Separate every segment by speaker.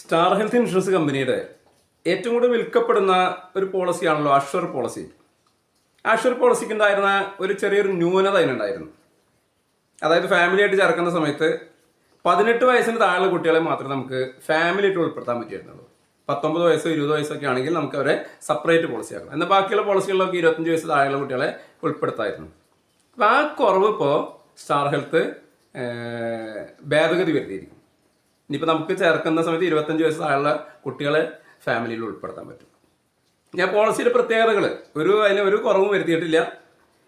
Speaker 1: Star health insurance കമ്പനിയുടെ ഏറ്റവും കൂടുതൽ വിൽക്കപ്പെടുന്ന ഒരു പോളിസിയാണല്ലോ അഷ്വർ പോളിസി അഷ്വർ പോളിസിക്ക് ഉണ്ടായിരുന്ന ഒരു ചെറിയൊരു ന്യൂനത അതിനുണ്ടായിരുന്നു. അതായത് ഫാമിലി ആയിട്ട് ചേർക്കുന്ന സമയത്ത് പതിനെട്ട് വയസ്സിന് താഴെയുള്ള കുട്ടികളെ മാത്രമേ നമുക്ക് ഫാമിലി ആയിട്ട് ഉൾപ്പെടുത്താൻ പറ്റിയിരുന്നുള്ളൂ. പത്തൊമ്പത് വയസ്സോ ഇരുപത് വയസ്സൊക്കെ ആണെങ്കിൽ നമുക്ക് അവരെ സെപ്പറേറ്റ് പോളിസി ആക്കണം. എന്നാൽ ബാക്കിയുള്ള പോളിസികളിലൊക്കെ ഇരുപത്തഞ്ച് വയസ്സ് താഴെയുള്ള കുട്ടികളെ ഉൾപ്പെടുത്തായിരുന്നു. അപ്പോൾ ആ കുറവ് ഇപ്പോൾ സ്റ്റാർ ഹെൽത്ത് ഭേദഗതി വരുത്തിയിരിക്കും ഇനിയിപ്പോൾ നമുക്ക് ചേർക്കുന്ന സമയത്ത് ഇരുപത്തഞ്ച് വയസ്സ് താഴെയുള്ള കുട്ടികളെ ഫാമിലിയിൽ ഉൾപ്പെടുത്താൻ പറ്റും. ഞാൻ പോളിസിയുടെ പ്രത്യേകതകൾ ഒരു അതിന് ഒരു കുറവും വരുത്തിയിട്ടില്ല.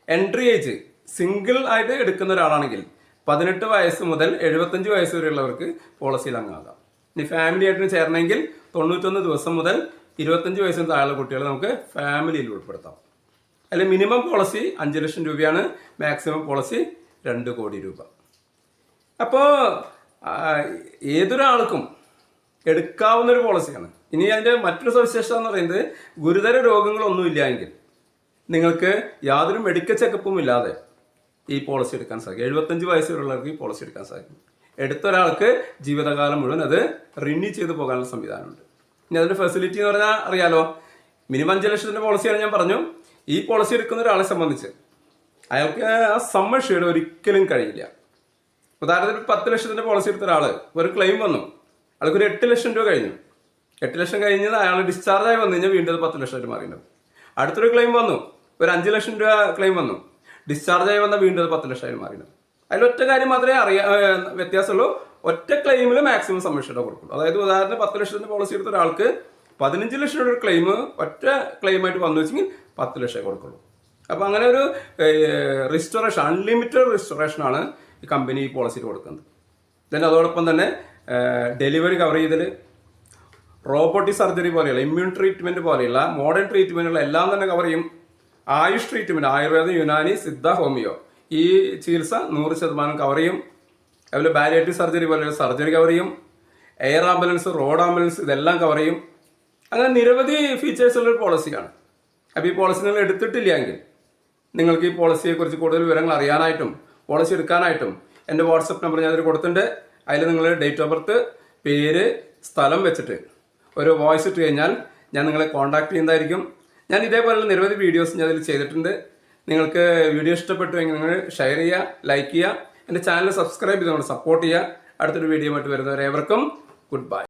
Speaker 1: എൻട്രി ഏജ് സിംഗിൾ ആയിട്ട് എടുക്കുന്ന ഒരാളാണെങ്കിൽ പതിനെട്ട് വയസ്സ് മുതൽ എഴുപത്തഞ്ച് വയസ്സ് വരെയുള്ളവർക്ക് പോളിസിയിൽ അംഗമാകാം ഇനി ഫാമിലി ആയിട്ട് ചേരണമെങ്കിൽ തൊണ്ണൂറ്റൊന്ന് ദിവസം മുതൽ ഇരുപത്തഞ്ച് വയസ്സിന് താഴെയുള്ള കുട്ടികളെ നമുക്ക് ഫാമിലിയിൽ ഉൾപ്പെടുത്താം. അതിൽ മിനിമം പോളിസി അഞ്ച് ലക്ഷം രൂപയാണ് മാക്സിമം പോളിസി രണ്ട് കോടി രൂപ. അപ്പോൾ ഏതൊരാൾക്കും എടുക്കാവുന്ന ഒരു പോളിസിയാണ് ഇനി അതിന്റെ മറ്റൊരു സവിശേഷത എന്ന് പറയുന്നത് ഗുരുതര രോഗങ്ങളൊന്നുമില്ല എങ്കിൽ നിങ്ങൾക്ക് യാതൊരു മെഡിക്കൽ ചെക്കപ്പും ഇല്ലാതെ ഈ പോളിസി എടുക്കാൻ സാധിക്കും. എഴുപത്തഞ്ച് വയസ്സ് വരെയുള്ളവർക്ക് ഈ പോളിസി എടുക്കാൻ സാധിക്കും. എടുത്ത ഒരാൾക്ക് ജീവിതകാലം മുഴുവൻ അത് റിന്യൂ ചെയ്ത് പോകാനുള്ള സംവിധാനമുണ്ട്. ഇനി അതിന്റെ ഫെസിലിറ്റി എന്ന് പറഞ്ഞാൽ അറിയാലോ മിനിമം അഞ്ച് ലക്ഷത്തിന്റെ പോളിസിയാണ് ഞാൻ പറഞ്ഞു. ഈ പോളിസി എടുക്കുന്ന ഒരാളെ സംബന്ധിച്ച് അയാൾക്ക് ആ ഷെയ്ഡ് ഒരിക്കലും കഴിയില്ല. ഉദാഹരണത്തിന് പത്ത് ലക്ഷത്തിന്റെ പോളിസി എടുത്ത ഒരാൾ. ഒരു ക്ലെയിം വന്നു. അയാൾക്ക് ഒരു എട്ട് ലക്ഷം രൂപ കഴിഞ്ഞു. എട്ട് ലക്ഷം കഴിഞ്ഞത് അയാൾ ഡിസ്ചാർജ് ആയി വന്നു. കഴിഞ്ഞാൽ വീണ്ടും പത്ത് ലക്ഷം രൂപ മാറിയിട്ടുണ്ടാവും അടുത്തൊരു ക്ലെയിം വന്നു. ഒരു അഞ്ച് ലക്ഷം രൂപ ക്ലെയിം വന്നു. ഡിസ്ചാർജ് ആയി വന്ന വീണ്ടും പത്ത് ലക്ഷം ആയി മാറിയിട്ടുണ്ടാവും അതിൽ ഒറ്റ കാര്യം മാത്രമേ അറിയാ വ്യത്യാസമുള്ളൂ. ഒറ്റ ക്ലെയിമിൽ മാക്സിമം സംരക്ഷണം കൊടുക്കുള്ളൂ. അതായത് ഉദാഹരണത്തിന് പത്ത് ലക്ഷത്തിന്റെ പോളിസി എടുത്ത ഒരാൾക്ക് പതിനഞ്ച് ലക്ഷം രൂപ ക്ലെയിം ഒറ്റ ക്ലെയിമായിട്ട് വന്നു വെച്ചെങ്കിൽ പത്ത് ലക്ഷം കൊടുക്കുള്ളൂ. അപ്പോൾ അങ്ങനെ ഒരു റിസ്റ്റോറേഷൻ അൺലിമിറ്റഡ് റിസ്റ്റോറേഷൻ ആണ് ഈ കമ്പനി ഈ പോളിസിയിൽ കൊടുക്കുന്നത്. ദെൻ അതോടൊപ്പം തന്നെ ഡെലിവറി കവർ ചെയ്തൽ റോബോട്ടിക് സർജറി പോലെയുള്ള ഇമ്മ്യൂൺ ട്രീറ്റ്മെന്റ് പോലെയുള്ള മോഡേൺ ട്രീറ്റ്മെന്റുകൾ എല്ലാം തന്നെ കവർ ചെയ്യും. Ayush treatment Ayurveda Unani Siddha homeo. ഈ ചികിത്സ നൂറ് ശതമാനം കവർ ചെയ്യും. അതുപോലെ ബാരിയേറ്റീവ് സർജറി പോലെയുള്ള സർജറി കവർ ചെയ്യും. എയർ ആംബുലൻസ് റോഡ് ആംബുലൻസ് ഇതെല്ലാം കവർ ചെയ്യും. അങ്ങനെ നിരവധി ഫീച്ചേഴ്സ് ഉള്ള ഒരു പോളിസിയാണ് അപ്പോൾ ഈ പോളിസി നിങ്ങൾ എടുത്തിട്ടില്ല എങ്കിൽ നിങ്ങൾക്ക് ഈ പോളിസിയെക്കുറിച്ച് കൂടുതൽ വിവരങ്ങൾ അറിയാനായിട്ടും പോളിസി എടുക്കാനായിട്ടും എന്റെ വാട്സപ്പ് നമ്പർ ഞാൻ അതിൽ കൊടുത്തിട്ടുണ്ട്. അതിൽ നിങ്ങൾ ഡേറ്റ് ഓഫ് ബർത്ത് പേര് സ്ഥലം വെച്ചിട്ട് ഒരു വോയിസ് ഇട്ട് കഴിഞ്ഞാൽ ഞാൻ നിങ്ങളെ കോൺടാക്ട് ചെയ്യുന്നതായിരിക്കും. ഞാൻ ഇതേപോലെയുള്ള നിരവധി വീഡിയോസ് ഞാൻ അതിൽ ചെയ്തിട്ടുണ്ട്. നിങ്ങൾക്ക് വീഡിയോ ഇഷ്ടപ്പെട്ടുവെങ്കിൽ നിങ്ങൾ ഷെയർ ചെയ്യുക ലൈക്ക് ചെയ്യുക എന്റെ ചാനൽ സബ്സ്ക്രൈബ് ചെയ്ത് സപ്പോർട്ട് ചെയ്യുക. അടുത്തൊരു വീഡിയോ ആയിട്ട് വരുന്നവരെ ഏവർക്കും ഗുഡ് ബൈ.